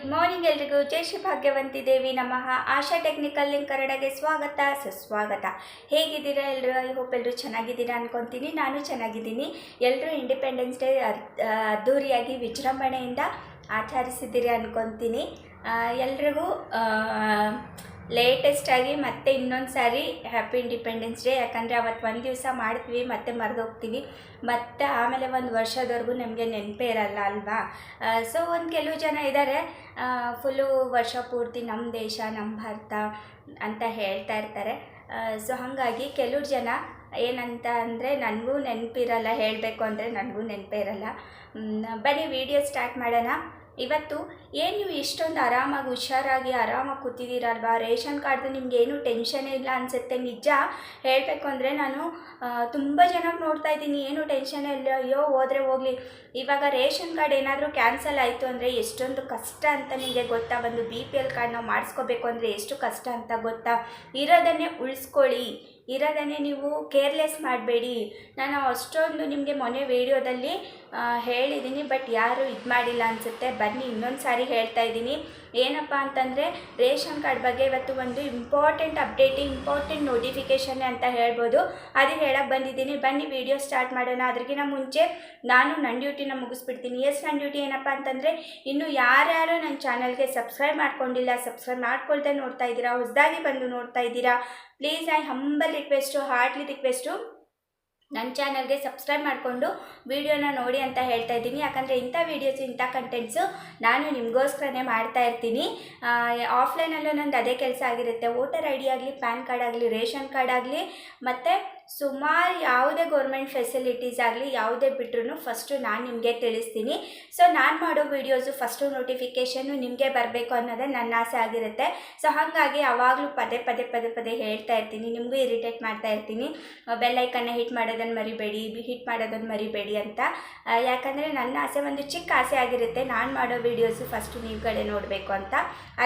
Good morning ಎಲ್ರಿಗೂ. ಜೈ ಶ್ರೀ ಭಾಗ್ಯವಂತಿ ದೇವಿ ನಮಃ. ಆಶಾ technical link ಕನ್ನಡಗೆ ಸ್ವಾಗತ, ಸುಸ್ವಾಗತ. ಹೇಗಿದ್ದೀರಾ ಎಲ್ಲರೂ ಐ ಹೋಪ್ ಎಲ್ಲರೂ ಚೆನ್ನಾಗಿದ್ದೀರಾ ಅನ್ಕೊತೀನಿ. ನಾನು ಚೆನ್ನಾಗಿದ್ದೀನಿ. ಎಲ್ಲರೂ ಇಂಡಿಪೆಂಡೆನ್ಸ್ ಡೇ ಅದ್ಧೂರಿಯಾಗಿ ವಿಜೃಂಭಣೆಯಿಂದ ಆಚರಿಸಿದ್ದೀರಿ ಅನ್ಕೊತೀನಿ. ಎಲ್ರಿಗೂ ಲೇಟೆಸ್ಟಾಗಿ ಮತ್ತೆ ಇನ್ನೊಂದು ಸಾರಿ ಹ್ಯಾಪಿ ಇಂಡಿಪೆಂಡೆನ್ಸ್ ಡೇ ಯಾಕಂದರೆ ಅವತ್ತು ಒಂದು ದಿವಸ ಮಾಡ್ತೀವಿ, ಮತ್ತೆ ಮರೆದೋಗ್ತೀವಿ. ಮತ್ತು ಆಮೇಲೆ ಒಂದು ವರ್ಷದವರೆಗೂ ನಮಗೆ ನೆನಪೇ ಇರಲ್ಲ ಅಲ್ವಾ? ಸೊ ಒಂದು ಕೆಲವು ಜನ ಇದ್ದಾರೆ ಫುಲ್ಲು ವರ್ಷ ಪೂರ್ತಿ ನಮ್ಮ ದೇಶ ನಮ್ಮ ಭಾರತ ಅಂತ ಹೇಳ್ತಾ ಇರ್ತಾರೆ. ಸೊ ಹಾಗಾಗಿ ಕೆಲವು ಜನ ಏನಂತ ಅಂದರೆ ನನಗೂ ನೆನಪಿರಲ್ಲ, ಹೇಳಬೇಕು ಅಂದರೆ ನನಗೂ ನೆನಪೇ ಇರಲ್ಲ. ಬನ್ನಿ ವಿಡಿಯೋ ಸ್ಟಾರ್ಟ್ ಮಾಡೋಣ. ಇವತ್ತು ಏನು ನೀವು ಇಷ್ಟೊಂದು ಆರಾಮಾಗಿ ಹುಷಾರಾಗಿ ಆರಾಮಾಗಿ ಕೂತಿದ್ದೀರಲ್ವಾ? ರೇಷನ್ ಕಾರ್ಡ್ದು ನಿಮ್ಗೆ ಏನು ಟೆನ್ಷನ್ ಇಲ್ಲ ಅನಿಸುತ್ತೆ. ನಿಜ ಹೇಳಬೇಕು ಅಂದರೆ ನಾನು ತುಂಬ ಜನಕ್ಕೆ ನೋಡ್ತಾ ಇದ್ದೀನಿ. ಏನು ಟೆನ್ಷನ್ ಇಲ್ಲ. ಅಯ್ಯೋ, ಹೋದರೆ ಹೋಗಲಿ. ಇವಾಗ ರೇಷನ್ ಕಾರ್ಡ್ ಏನಾದರೂ ಕ್ಯಾನ್ಸಲ್ ಆಯಿತು ಅಂದರೆ ಎಷ್ಟೊಂದು ಕಷ್ಟ ಅಂತ ನಿಮಗೆ ಗೊತ್ತಾ? ಒಂದು ಬಿ ಪಿ ಎಲ್ ಕಾರ್ಡ್ ನಾವು ಮಾಡಿಸ್ಕೋಬೇಕು ಅಂದರೆ ಎಷ್ಟು ಕಷ್ಟ ಅಂತ ಗೊತ್ತಾ? ಇರೋದನ್ನೇ ಉಳಿಸ್ಕೊಳ್ಳಿ. ಇರೋದನ್ನೇ ನೀವು ಕೇರ್ಲೆಸ್ ಮಾಡಬೇಡಿ. ನಾನು ಅಷ್ಟೊಂದು ನಿಮಗೆ ಮೊನ್ನೆ ವಿಡಿಯೋದಲ್ಲಿ ಹೇಳಿದ್ದೀನಿ ಬಟ್ ಯಾರು ಇದು ಮಾಡಿಲ್ಲ ಅನಿಸುತ್ತೆ. ಬನ್ನಿ ಇನ್ನೊಂದು ಸಾರಿ ಹೇಳ್ತಾ ಇದ್ದೀನಿ. ಏನಪ್ಪ ಅಂತಂದರೆ ರೇಷನ್ ಕಾರ್ಡ್ ಬಗ್ಗೆ ಇವತ್ತು ಒಂದು ಇಂಪಾರ್ಟೆಂಟ್ ಅಪ್ಡೇಟ್ ಇಂಪಾರ್ಟೆಂಟ್ ನೋಟಿಫಿಕೇಷನ್ ಅಂತ ಹೇಳ್ಬೋದು. ಅದು ಹೇಳಕ್ಕೆ ಬಂದಿದ್ದೀನಿ. ಬನ್ನಿ ವಿಡಿಯೋ ಸ್ಟಾರ್ಟ್ ಮಾಡೋಣ. ಅದ್ರಿಗಿಂತ ಮುಂಚೆ ನಾನು ನನ್ನ ಡ್ಯೂಟಿನ ಮುಗಿಸ್ಬಿಡ್ತೀನಿ. ಎಸ್ ನನ್ನ ಡ್ಯೂಟಿ ಏನಪ್ಪ ಅಂತಂದರೆ ಇನ್ನು ಯಾರ್ಯಾರು ನನ್ನ ಚಾನಲ್ಗೆ ಸಬ್ಸ್ಕ್ರೈಬ್ ಮಾಡ್ಕೊಂಡಿಲ್ಲ ಸಬ್ಸ್ಕ್ರೈಬ್ ಮಾಡ್ಕೊಳ್ತಾ ನೋಡ್ತಾ ಇದ್ದೀರಾ, ಹೊಸದಾಗಿ ಬಂದು ನೋಡ್ತಾ ಇದ್ದೀರಾ please I humble request heartly request ನನ್ನ ಚಾನಲ್ಗೆ ಸಬ್ಸ್ಕ್ರೈಬ್ ಮಾಡಿಕೊಂಡು ವಿಡಿಯೋನ ನೋಡಿ ಅಂತ ಹೇಳ್ತಾ ಇದ್ದೀನಿ. ಯಾಕಂದರೆ ಇಂಥ ವೀಡಿಯೋಸು ಇಂಥ ಕಂಟೆಂಟ್ಸು ನಾನು ನಿಮಗೋಸ್ಕರನೇ ಮಾಡ್ತಾ ಇರ್ತೀನಿ. ಆಫ್ಲೈನಲ್ಲೂ ನಂದು ಅದೇ ಕೆಲಸ ಆಗಿರುತ್ತೆ. ವೋಟರ್ ಐ ಡಿ ಆಗಲಿ, ಪ್ಯಾನ್ ಕಾರ್ಡ್ ಆಗಲಿ, ರೇಷನ್ ಕಾರ್ಡ್ ಆಗಲಿ, ಮತ್ತು ಸುಮಾರು ಯಾವುದೇ ಗೌರ್ಮೆಂಟ್ ಫೆಸಿಲಿಟೀಸ್ ಆಗಲಿ ಯಾವುದೇ ಬಿಟ್ರೂ ಫಸ್ಟು ನಾನು ನಿಮಗೆ ತಿಳಿಸ್ತೀನಿ. ಸೊ ನಾನು ಮಾಡೋ ವೀಡಿಯೋಸು ಫಸ್ಟು ನೋಟಿಫಿಕೇಷನ್ನು ನಿಮಗೆ ಬರಬೇಕು ಅನ್ನೋದೇ ನನ್ನ ಆಸೆ ಆಗಿರುತ್ತೆ. ಸೊ ಹಾಗಾಗಿ ಯಾವಾಗಲೂ ಪದೇ ಪದೇ ಪದೇ ಪದೇ ಹೇಳ್ತಾ ಇರ್ತೀನಿ. ನಿಮಗೂ ಇರಿಟೇಟ್ ಮಾಡ್ತಾ ಇರ್ತೀನಿ. ಬೆಲ್ಲೈಕನ್ನ ಹಿಟ್ ಮಾಡೋದನ್ನು ಮರಿಬೇಡಿ ಹಿಟ್ ಮಾಡೋದನ್ನು ಮರಿಬೇಡಿ ಅಂತ. ಯಾಕಂದರೆ ನನ್ನ ಆಸೆ ಒಂದು ಚಿಕ್ಕ ಆಸೆ ಆಗಿರುತ್ತೆ. ನಾನು ಮಾಡೋ ವೀಡಿಯೋಸು ಫಸ್ಟು ನೀವುಗಳೇ ನೋಡಬೇಕು ಅಂತ.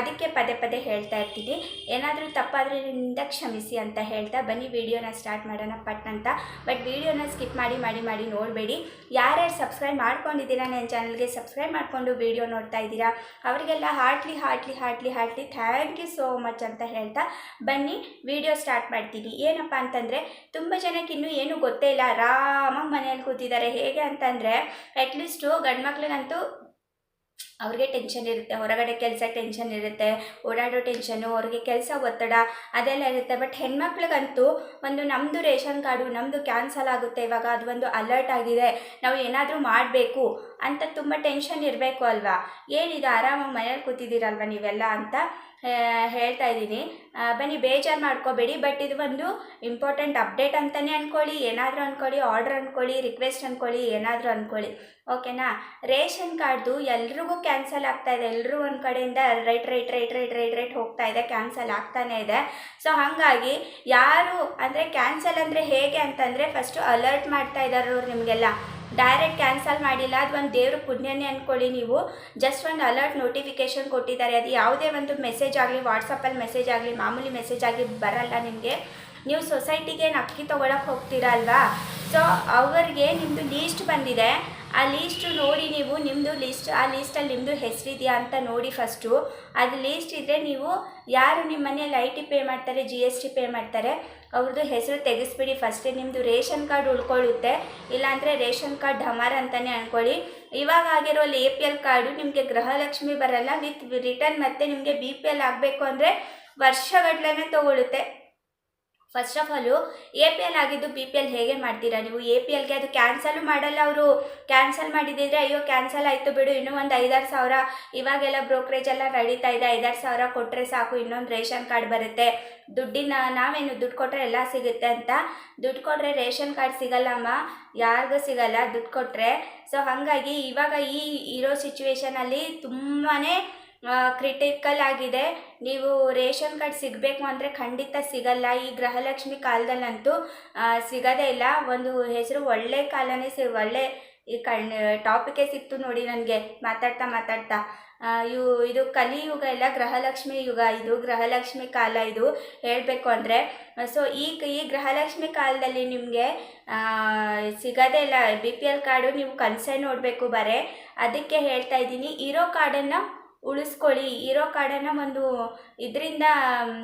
ಅದಕ್ಕೆ ಪದೇ ಪದೇ ಹೇಳ್ತಾ ಇರ್ತೀನಿ. ಏನಾದರೂ ತಪ್ಪಾದರೆ ನಿಂದ ಕ್ಷಮಿಸಿ ಅಂತ ಹೇಳ್ತಾ ಬನ್ನಿ. ವಿಡಿಯೋನ ಸ್ಟಾರ್ಟ್ ಮಾಡೋಣ. ಪಟ್ ಅಂತ. ಬಟ್ ವಿಡಿಯೋನ ಸ್ಕಿಪ್ ಮಾಡಿ ಮಾಡಿ ಮಾಡಿ ನೋಡಬೇಡಿ. ಯಾರ್ಯಾರು ಸಬ್ಸ್ಕ್ರೈಬ್ ಮಾಡ್ಕೊಂಡಿದ್ದೀರಾ ನನ್ನ ಚಾನಲ್ಗೆ ಸಬ್ಸ್ಕ್ರೈಬ್ ಮಾಡಿಕೊಂಡು ವಿಡಿಯೋ ನೋಡ್ತಾ ಇದ್ದೀರಾ? ಅವರಿಗೆಲ್ಲ heartly heartly heartly heartly thank you so much ಅಂತ ಹೇಳ್ತಾ ಬನ್ನಿ ವಿಡಿಯೋ ಸ್ಟಾರ್ಟ್ ಮಾಡ್ತೀನಿ. ಏನಪ್ಪ ಅಂತಂದರೆ, ತುಂಬ ಜನಕ್ಕೆ ಇನ್ನೂ ಏನೂ ಗೊತ್ತೇ ಇಲ್ಲ. ಆರಾಮಾಗಿ ಮನೆಯಲ್ಲಿ ಕೂತಿದ್ದಾರೆ. ಹೇಗೆ ಅಂತಂದರೆ ಅಟ್ಲೀಸ್ಟು ಗಂಡು ಮಕ್ಳಿಗಂತೂ ಅವ್ರಿಗೆ ಟೆನ್ಷನ್ ಇರುತ್ತೆ, ಹೊರಗಡೆ ಕೆಲಸ ಟೆನ್ಷನ್ ಇರುತ್ತೆ, ಓಡಾಡೋ ಟೆನ್ಷನು ಅವ್ರಿಗೆ ಕೆಲಸ ಒತ್ತಡ ಅದೆಲ್ಲ ಇರುತ್ತೆ. ಬಟ್ ಹೆಣ್ಮಕ್ಳಿಗಂತೂ ಒಂದು ನಮ್ಮದು ರೇಷನ್ ಕಾರ್ಡು ನಮ್ಮದು ಕ್ಯಾನ್ಸಲ್ ಆಗುತ್ತೆ, ಇವಾಗ ಅದು ಒಂದು ಅಲರ್ಟ್ ಆಗಿದೆ, ನಾವು ಏನಾದರೂ ಮಾಡಬೇಕು ಅಂತ ತುಂಬ ಟೆನ್ಷನ್ ಇರಬೇಕು ಅಲ್ವಾ? ಏನಿದೆ? ಆರಾಮಾಗಿ ಮನೇಲಿ ಕೂತಿದ್ದೀರಲ್ವ ನೀವೆಲ್ಲ ಅಂತ ಹೇಳ್ತಾ ಇದ್ದೀನಿ. ಬನ್ನಿ, ಬೇಜಾರು ಮಾಡ್ಕೋಬೇಡಿ ಬಟ್ ಇದು ಒಂದು ಇಂಪಾರ್ಟೆಂಟ್ ಅಪ್ಡೇಟ್ ಅಂತಲೇ ಅಂದ್ಕೊಳ್ಳಿ ಏನಾದರೂ ಅಂದ್ಕೊಳ್ಳಿ ಆರ್ಡ್ರ್ ಅಂದ್ಕೊಳ್ಳಿ ರಿಕ್ವೆಸ್ಟ್ ಅಂದ್ಕೊಳ್ಳಿ ಏನಾದರೂ ಅಂದ್ಕೊಳ್ಳಿ ಓಕೆನಾ ರೇಷನ್ ಕಾರ್ಡ್ದು ಎಲ್ರಿಗೂ ಕ್ಯಾನ್ಸಲ್ ಆಗ್ತಾ ಇದೆ. ಎಲ್ಲರೂ ಒಂದು ಕಡೆಯಿಂದ right right right right right right ಹೋಗ್ತಾ ಇದೆ ಕ್ಯಾನ್ಸಲ್ ಆಗ್ತಾನೇ ಇದೆ. ಸೊ ಹಾಗಾಗಿ ಯಾರು ಅಂದರೆ ಕ್ಯಾನ್ಸಲ್ ಅಂದರೆ ಹೇಗೆ ಅಂತಂದರೆ ಫಸ್ಟು ಅಲರ್ಟ್ ಮಾಡ್ತಾ ಇದ್ದಾರೆ ಅವ್ರು ನಿಮಗೆಲ್ಲ. ಡೈರೆಕ್ಟ್ ಕ್ಯಾನ್ಸಲ್ ಮಾಡಿಲ್ಲ, ಅದು ಒಂದು ದೇವ್ರ ಪುಣ್ಯನೇ ಅಂದ್ಕೊಳ್ಳಿ ನೀವು. ಜಸ್ಟ್ ಒಂದು ಅಲರ್ಟ್ ನೋಟಿಫಿಕೇಶನ್ ಕೊಟ್ಟಿದ್ದಾರೆ. ಅದು ಯಾವುದೇ ಒಂದು ಮೆಸೇಜ್ ಆಗಲಿ ವಾಟ್ಸಪ್ಪಲ್ಲಿ ಮೆಸೇಜ್ ಆಗಲಿ, ಮಾಮೂಲಿ ಮೆಸೇಜ್ ಆಗಲಿ ಬರಲ್ಲ ನಿಮಗೆ. ನೀವು ಸೊಸೈಟಿಗೆ ಏನು ಅಕ್ಕಿ ತೊಗೊಳಕ್ಕೆ ಹೋಗ್ತೀರಲ್ವಾ ಸೊ ಅವರಿಗೆ ನಿಮ್ಮದು ಲೀಸ್ಟ್ ಬಂದಿದೆ. ಆ ಲೀಸ್ಟು ನೋಡಿ ನೀವು ನಿಮ್ಮದು ಲೀಸ್ಟ್ ಆ ಲೀಸ್ಟಲ್ಲಿ ನಿಮ್ಮದು ಹೆಸರಿದೆಯಾ ಅಂತ ನೋಡಿ ಫಸ್ಟು ಅದು ಲೀಸ್ಟ್ ಇದ್ದರೆ ನೀವು ಯಾರು ನಿಮ್ಮ ಮನೆಯಲ್ಲಿ ಐ ಟಿ ಪೇ ಮಾಡ್ತಾರೆ ಜಿ ಎಸ್ ಟಿ ಪೇ ಮಾಡ್ತಾರೆ ಅವ್ರದ್ದು ಹೆಸರು ತೆಗೆಸ್ಬಿಡಿ ಫಸ್ಟೇ ನಿಮ್ಮದು ರೇಷನ್ ಕಾರ್ಡ್ ಉಳ್ಕೊಳ್ಳುತ್ತೆ, ಇಲ್ಲಾಂದರೆ ರೇಷನ್ ಕಾರ್ಡ್ ಢಮಾರ್ ಅಂತಲೇ ಅಂದ್ಕೊಳ್ಳಿ ಇವಾಗ ಆಗಿರೋ ಎ ಪಿ ಎಲ್ ಕಾರ್ಡು ನಿಮಗೆ ಗೃಹಲಕ್ಷ್ಮಿ ಬರಲ್ಲ ವಿತ್ ರಿಟರ್ನ್ ಮತ್ತೆ ನಿಮಗೆ ಬಿ ಪಿ ಎಲ್ ಆಗಬೇಕು ಅಂದರೆ ವರ್ಷಗಟ್ಟಲೆ ತೊಗೊಳುತ್ತೆ. First of all A P L ಆಗಿದ್ದು ಬಿ ಪಿ ಎಲ್ ಹೇಗೆ ಮಾಡ್ತೀರಾ ನೀವು? ಎ ಪಿ ಎಲ್ಗೆ ಅದು ಕ್ಯಾನ್ಸಲ್ ಮಾಡಲ್ಲ ಅವರು. ಕ್ಯಾನ್ಸಲ್ ಮಾಡಿದ್ರೆ ಅಯ್ಯೋ ಕ್ಯಾನ್ಸಲ್ ಆಯಿತು ಬಿಡು. ಇನ್ನೂ ಒಂದು ಐದಾರು ಸಾವಿರ ಇವಾಗೆಲ್ಲ ಬ್ರೋಕ್ರೇಜ್ ಎಲ್ಲ ನಡೀತಾ ಇದೆ. ಐದಾರು ಸಾವಿರ ಕೊಟ್ಟರೆ ಸಾಕು, ಇನ್ನೊಂದು ರೇಷನ್ ಕಾರ್ಡ್ ಬರುತ್ತೆ. ದುಡ್ಡಿನ ನಾವೇನು ದುಡ್ಡು ಕೊಟ್ಟರೆ ಎಲ್ಲ ಸಿಗುತ್ತೆ ಅಂತ. ದುಡ್ಡು ಕೊಟ್ಟರೆ ರೇಷನ್ ಕಾರ್ಡ್ ಸಿಗಲ್ಲಮ್ಮ ಯಾರಿಗೂ ಸಿಗಲ್ಲ, ದುಡ್ಡು ಕೊಟ್ಟರೆ ಸೊ ಹಾಗಾಗಿ ಇವಾಗ ಈ, ಇರೋ ಸಿಚುವೇಶನಲ್ಲಿ ತುಂಬಾ ಕ್ರಿಟಿಕಲ್ ಆಗಿದೆ. ನೀವು ರೇಷನ್ ಕಾರ್ಡ್ ಸಿಗಬೇಕು ಅಂದರೆ ಖಂಡಿತ ಸಿಗಲ್ಲ. ಈ ಗೃಹಲಕ್ಷ್ಮಿ ಕಾಲದಲ್ಲಂತೂ ಸಿಗೋದೇ ಇಲ್ಲ. ಒಂದು ಹೆಸರು ಒಳ್ಳೆ ಕಾಲನೇ ಸಿ, ಒಳ್ಳೆ ಈ ಕಣ್ ಟಾಪಿಕೇ ಸಿಕ್ತು ನೋಡಿ ನನಗೆ. ಮಾತಾಡ್ತಾ ಮಾತಾಡ್ತಾ. ಇವು ಇದು ಕಲಿಯುಗ ಇಲ್ಲ, ಗೃಹಲಕ್ಷ್ಮಿ ಯುಗ. ಇದು ಗೃಹಲಕ್ಷ್ಮಿ ಕಾಲ ಇದು ಹೇಳಬೇಕು ಅಂದರೆ. ಸೊ ಈ ಈ ಗೃಹಲಕ್ಷ್ಮಿ ಕಾಲದಲ್ಲಿ ನಿಮಗೆ ಸಿಗೋದೇ ಇಲ್ಲ. ಬಿ ಪಿ ಎಲ್ ಕಾರ್ಡು ನೀವು ಕನಸೇ ನೋಡಬೇಕು ಬರೇ. ಅದಕ್ಕೆ ಹೇಳ್ತಾ ಇದ್ದೀನಿ, ಇರೋ ಕಾರ್ಡನ್ನು ಉಳಿಸ್ಕೊಳ್ಳಿ. ಇರೋ ಕಾಡನ್ನು ಒಂದು ಇದರಿಂದ,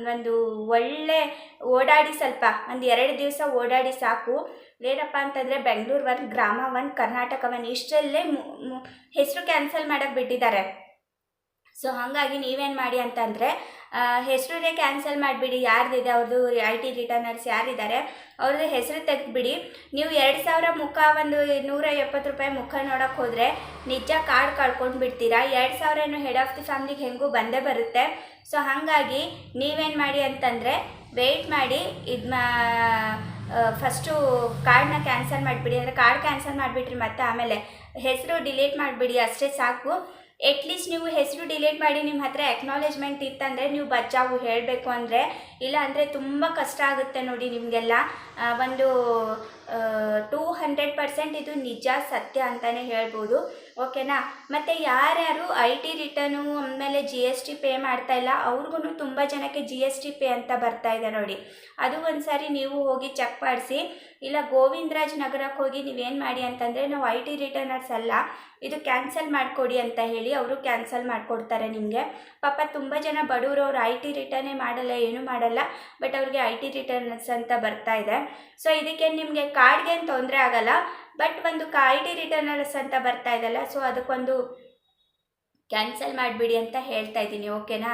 ಒಂದು ಒಳ್ಳೆ ಓಡಾಡಿ ಸ್ವಲ್ಪ, ಒಂದು ಎರಡು ದಿವಸ ಓಡಾಡಿ ಸಾಕು. ಏನಪ್ಪ ಅಂತಂದರೆ, ಬೆಂಗಳೂರು ಒಂದು, ಗ್ರಾಮ ಒಂದು, ಕರ್ನಾಟಕ ಒಂದು, ಇಷ್ಟರಲ್ಲೇ ಹೆಸರು ಕ್ಯಾನ್ಸಲ್ ಮಾಡೋಕ್ಕೆ ಬಿಟ್ಟಿದ್ದಾರೆ. ಸೊ ಹಾಗಾಗಿ ನೀವೇನು ಮಾಡಿ ಅಂತಂದರೆ ಹೆಸರನ್ನೇ ಕ್ಯಾನ್ಸಲ್ ಮಾಡಿಬಿಡಿ, ಯಾರ್ದಿದೆ ಅವ್ರದ್ದು ಐ ಟಿ ರಿಟರ್ನರ್ಸ್ ಯಾರಿದ್ದಾರೆ ಅವ್ರದ್ದು ಹೆಸರು ತೆಗೆದುಬಿಡಿ. ನೀವು ಎರಡು ಸಾವಿರ ಮುಖ, ಒಂದು ನೂರ ಎಪ್ಪತ್ತು ರೂಪಾಯಿ ಮುಖ ನೋಡೋಕೆ ಹೋದರೆ ನಿಜ ಕಾರ್ಡ್ ಕಳ್ಕೊಂಡು ಬಿಡ್ತೀರಾ? ಎರಡು ಸಾವಿರನೂ ಹೆಡ್ ಆಫ್ ದಿ ಫ್ಯಾಮ್ಲಿಗೆ ಹೆಂಗೂ ಬಂದೇ ಬರುತ್ತೆ. ಸೊ ಹಾಗಾಗಿ ನೀವೇನು ಮಾಡಿ ಅಂತಂದರೆ ವೆಯ್ಟ್ ಮಾಡಿ, ಇದು ಮಾ ಫಸ್ಟು ಕಾರ್ಡನ್ನ ಕ್ಯಾನ್ಸಲ್ ಮಾಡಿಬಿಡಿ. ಅಂದರೆ ಕಾರ್ಡ್ ಕ್ಯಾನ್ಸಲ್ ಮಾಡಿಬಿಟ್ರಿ ಮತ್ತೆ ಆಮೇಲೆ ಹೆಸರು ಡಿಲೀಟ್ ಮಾಡಿಬಿಡಿ, ಅಷ್ಟೇ ಸಾಕು. ಎಟ್ಲೀಸ್ಟ್ ನೀವು ಹೆಸರು ಡಿಲೀಟ್ ಮಾಡಿ ನಿಮ್ಮ ಹತ್ರ ಎಕ್ನಾಲೆಜ್ಮೆಂಟ್ ಇತ್ತಂದರೆ ನೀವು ಬಚ್ಚಾವು ಹೇಳಬೇಕು ಅಂದರೆ ಇಲ್ಲ ಅಂದರೆ ತುಂಬ ಕಷ್ಟ ಆಗುತ್ತೆ ನೋಡಿ ನಿಮಗೆಲ್ಲ. ಒಂದು ಟೂ ಹಂಡ್ರೆಡ್ ಪರ್ಸೆಂಟ್ ಇದು ನಿಜ, ಸತ್ಯ ಅಂತಲೇ ಹೇಳ್ಬೋದು. ಓಕೆನಾ ಮತ್ತು ಯಾರ್ಯಾರು ಐ ಟಿ ರಿಟರ್ನು ಆಮೇಲೆ ಜಿ ಎಸ್ ಟಿ ಪೇ ಮಾಡ್ತಾ ಇಲ್ಲ ಅವ್ರಿಗೂ ತುಂಬ ಜನಕ್ಕೆ ಜಿ ಎಸ್ ಟಿ ಪೇ ಅಂತ ಬರ್ತಾ ಇದೆ ನೋಡಿ. ಅದು ಒಂದು ಸಾರಿ ನೀವು ಹೋಗಿ ಚೆಕ್ ಮಾಡಿಸಿ. ಇಲ್ಲ, ಗೋವಿಂದರಾಜ್ ನಗರಕ್ಕೆ ಹೋಗಿ ನೀವೇನು ಮಾಡಿ ಅಂತಂದರೆ, ನಾವು ಐ ಟಿ ರಿಟರ್ನರ್ಸ್ ಅಲ್ಲ, ಇದು ಕ್ಯಾನ್ಸಲ್ ಮಾಡಿಕೊಡಿ ಅಂತ ಹೇಳಿ ಅವರು ಕ್ಯಾನ್ಸಲ್ ಮಾಡಿಕೊಡ್ತಾರೆ ನಿಮಗೆ. ಪಾಪ ತುಂಬ ಜನ ಬಡವರು ಅವ್ರು ಐ ಟಿ ರಿಟರ್ನೇ ಮಾಡಲ್ಲ, ಏನೂ ಮಾಡಲ್ಲ ಬಟ್ ಅವ್ರಿಗೆ ಐ ಟಿ ರಿಟರ್ನ್ಸ್ ಅಂತ ಬರ್ತಾ ಇದೆ. ಸೊ ಇದಕ್ಕೆ ನಿಮಗೆ ಕಾರ್ಡ್ಗೆ ಏನು ತೊಂದರೆ ಆಗಲ್ಲ ಬಟ್ ಒಂದು ಐ ಟಿ ರಿಟರ್ನರ್ಸ್ ಅಂತ ಬರ್ತಾ ಇದೆಲ್ಲ ಸೊ ಅದಕ್ಕೊಂದು ಕ್ಯಾನ್ಸಲ್ ಮಾಡಿಬಿಡಿ ಅಂತ ಹೇಳ್ತಾ ಇದ್ದೀನಿ ಓಕೆನಾ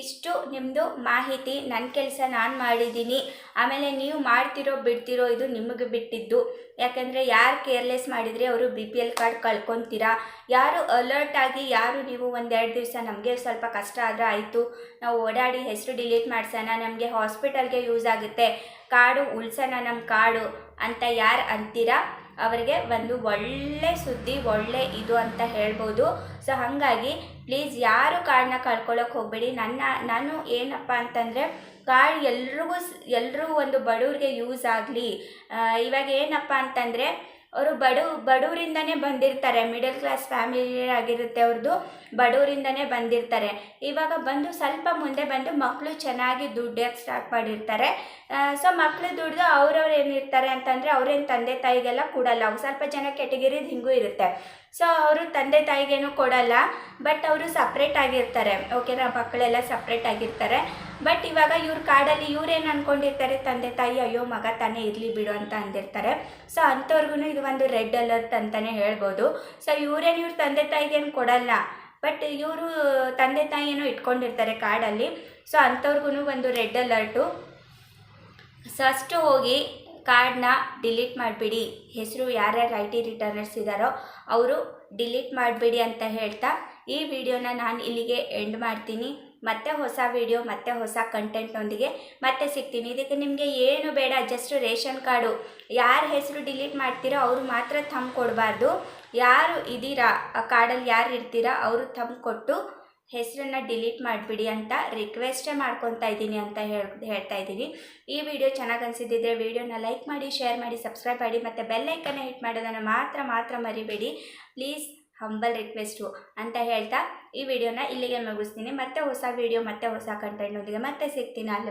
ಇಷ್ಟು ನಿಮ್ಮದು ಮಾಹಿತಿ ನನ್ನ ಕೆಲಸ ನಾನು ಮಾಡಿದ್ದೀನಿ. ಆಮೇಲೆ ನೀವು ಮಾಡ್ತಿರೋ, ಬಿಡ್ತಿರೋ ಇದು ನಿಮಗೆ ಬಿಟ್ಟಿದ್ದು. ಯಾಕಂದರೆ ಯಾರು ಕೇರ್ಲೆಸ್ ಮಾಡಿದರೆ ಅವರು ಬಿ ಪಿ ಎಲ್ ಕಾರ್ಡ್ ಕಳ್ಕೊತೀರಾ? ಯಾರು ಅಲರ್ಟ್ ಆಗಿ, ಯಾರು ನೀವು ಒಂದೆರಡು ದಿವಸ ನಮಗೆ ಸ್ವಲ್ಪ ಕಷ್ಟ ಆದರೆ ಆಯಿತು. ನಾವು ಓಡಾಡಿ ಹೆಸರು ಡಿಲೀಟ್ ಮಾಡ್ಸೋಣ, ನಮಗೆ ಹಾಸ್ಪಿಟಲ್ಗೆ ಯೂಸ್ ಆಗುತ್ತೆ. ಕಾರ್ಡು ಉಳ್ಸೋಣ ನಮ್ಮ ಕಾರ್ಡು ಅಂತ ಯಾರು ಅಂತೀರಾ? ಅವರಿಗೆ ಒಂದು ಒಳ್ಳೆ ಸುದ್ದಿ, ಒಳ್ಳೆ ಇದು ಅಂತ ಹೇಳ್ಬೋದು. ಸೊ ಹಾಗಾಗಿ ಪ್ಲೀಸ್ ಯಾರು ಕಾರ್ಡ್ನ ಕಳ್ಕೊಳ್ಳೋಕೆ ಹೋಗಬೇಡಿ. ನನ್ನ, ನಾನು ಏನಪ್ಪ ಅಂತಂದರೆ ಕಾರ್ಡ್ ಎಲ್ರಿಗೂ ಎಲ್ಲರೂ ಒಂದು ಬಡವ್ರಿಗೆ ಯೂಸ್ ಆಗಲಿ. ಇವಾಗ ಏನಪ್ಪ ಅಂತಂದರೆ ಅವರು ಬಡವ ಬಡವರಿಂದನೇ ಬಂದಿರ್ತಾರೆ. ಮಿಡಲ್ ಕ್ಲಾಸ್ ಫ್ಯಾಮಿಲಿ ಆಗಿರುತ್ತೆ ಅವ್ರದ್ದು ಬಡವರಿಂದನೇ ಬಂದಿರ್ತಾರೆ. ಇವಾಗ ಬಂದು ಸ್ವಲ್ಪ ಮುಂದೆ ಬಂದು ಮಕ್ಕಳು ಚೆನ್ನಾಗಿ ದುಡ್ಡಕ್ಕೆ ಸ್ಟಾರ್ಟ್ ಮಾಡಿರ್ತಾರೆ. ಸೊ ಮಕ್ಕಳು ದುಡ್ದು ಅವ್ರವ್ರು ಏನಿರ್ತಾರೆ ಅಂತಂದರೆ ಅವ್ರೇನು ತಂದೆ ತಾಯಿಗೆಲ್ಲ ಕೊಡಲ್ಲ. ಅವ್ರು ಸ್ವಲ್ಪ ಜನ ಕೆಟಗಿರಿದು ಹಿಂಗೂ ಇರುತ್ತೆ. ಸೊ ಅವರು ತಂದೆ ತಾಯಿಗೇನು ಕೊಡಲ್ಲ. ಬಟ್ ಅವರು ಸಪ್ರೇಟ್ ಆಗಿರ್ತಾರೆ. ಓಕೆನಾ ಮಕ್ಕಳೆಲ್ಲ ಸಪ್ರೇಟ್ ಆಗಿರ್ತಾರೆ. ಬಟ್ ಇವಾಗ ಇವ್ರ ಕಾಡಲ್ಲಿ ಇವ್ರೇನು ಅಂದ್ಕೊಂಡಿರ್ತಾರೆ ತಂದೆ, ತಾಯಿ, ಅಯ್ಯೋ, ಮಗ ತಾನೇ ಇರಲಿ ಬಿಡು ಅಂತ ಅಂದಿರ್ತಾರೆ. ಸೊ ಅಂಥವ್ರಿಗೂ ಇದು ಒಂದು ರೆಡ್ ಅಲರ್ಟ್ ಅಂತಲೇ ಹೇಳ್ಬೋದು. ಸೊ ಇವರೇನು ಇವ್ರ ತಂದೆ, ತಾಯಿಗೇನು ಕೊಡಲ್ಲ. ಬಟ್ ಇವರು ತಂದೆ, ತಾಯಿ ಏನೋ ಇಟ್ಕೊಂಡಿರ್ತಾರೆ ಕಾಡಲ್ಲಿ. ಸೊ ಅಂಥವ್ರಿಗೂ ಒಂದು ರೆಡ್ ಅಲರ್ಟು. ಸೊ ಅಷ್ಟು ಹೋಗಿ ಕಾರ್ಡ್ನ ಡಿಲೀಟ್ ಮಾಡಿಬಿಡಿ. ಹೆಸರು ಯಾರ್ಯಾರು ಐ ಟಿ ರಿಟರ್ನರ್ಸ್ ಇದ್ದಾರೋ ಅವರು ಡಿಲೀಟ್ ಮಾಡಿಬಿಡಿ ಅಂತ ಹೇಳ್ತಾ ಈ ವಿಡಿಯೋನ ನಾನು ಇಲ್ಲಿಗೆ ಎಂಡ್ ಮಾಡ್ತೀನಿ. ಮತ್ತೆ ಹೊಸ ವಿಡಿಯೋ ಮತ್ತೆ ಹೊಸ ಕಂಟೆಂಟ್ನೊಂದಿಗೆ ಮತ್ತೆ ಸಿಗ್ತೀನಿ. ಇದಕ್ಕೆ ನಿಮಗೆ ಏನು ಬೇಡ ಜಸ್ಟ್ ರೇಷನ್ ಕಾರ್ಡು. ಯಾರ ಹೆಸರು ಡಿಲೀಟ್ ಮಾಡ್ತೀರೋ ಅವರು ಮಾತ್ರ ಥಮ್ ಕೊಡಬಾರ್ದು. ಯಾರು ಇದ್ದೀರಾ ಆ ಕಾರ್ಡಲ್ಲಿ ಯಾರು ಇರ್ತೀರಾ, ಅವರು ಥಮ್ ಕೊಟ್ಟು ಹೆಸರನ್ನು ಡಿಲೀಟ್ ಮಾಡಿಬಿಡಿ ಅಂತ ರಿಕ್ವೆಸ್ಟೇ ಮಾಡ್ಕೊತಾ ಇದ್ದೀನಿ ಅಂತ ಹೇಳಿ, ಹೇಳ್ತಾ ಇದ್ದೀನಿ. ಈ ವಿಡಿಯೋ ಚೆನ್ನಾಗಿ ಅನಿಸಿದ್ದಿದ್ರೆ ವಿಡಿಯೋನ ಲೈಕ್ ಮಾಡಿ ಶೇರ್ ಮಾಡಿ ಸಬ್ಸ್ಕ್ರೈಬ್ ಮಾಡಿ, ಮತ್ತು ಬೆಲ್ಲೈಕನ್ನ ಹಿಟ್ ಮಾಡೋದನ್ನು ಮಾತ್ರ ಮಾತ್ರ ಮರಿಬೇಡಿ. ಪ್ಲೀಸ್ ಹಂಬಲ್ ರಿಕ್ವೆಸ್ಟು ಅಂತ ಹೇಳ್ತಾ ಈ ವಿಡಿಯೋನ ಇಲ್ಲಿಗೆ ಮುಗಿಸ್ತೀನಿ. ಮತ್ತೆ ಹೊಸ ವಿಡಿಯೋ ಮತ್ತೆ ಹೊಸ ಕಂಟೆಂಟ್ನೊಂದಿಗೆ ಮತ್ತೆ ಸಿಗ್ತೀನಿ. ಅಲ್ಲಿ.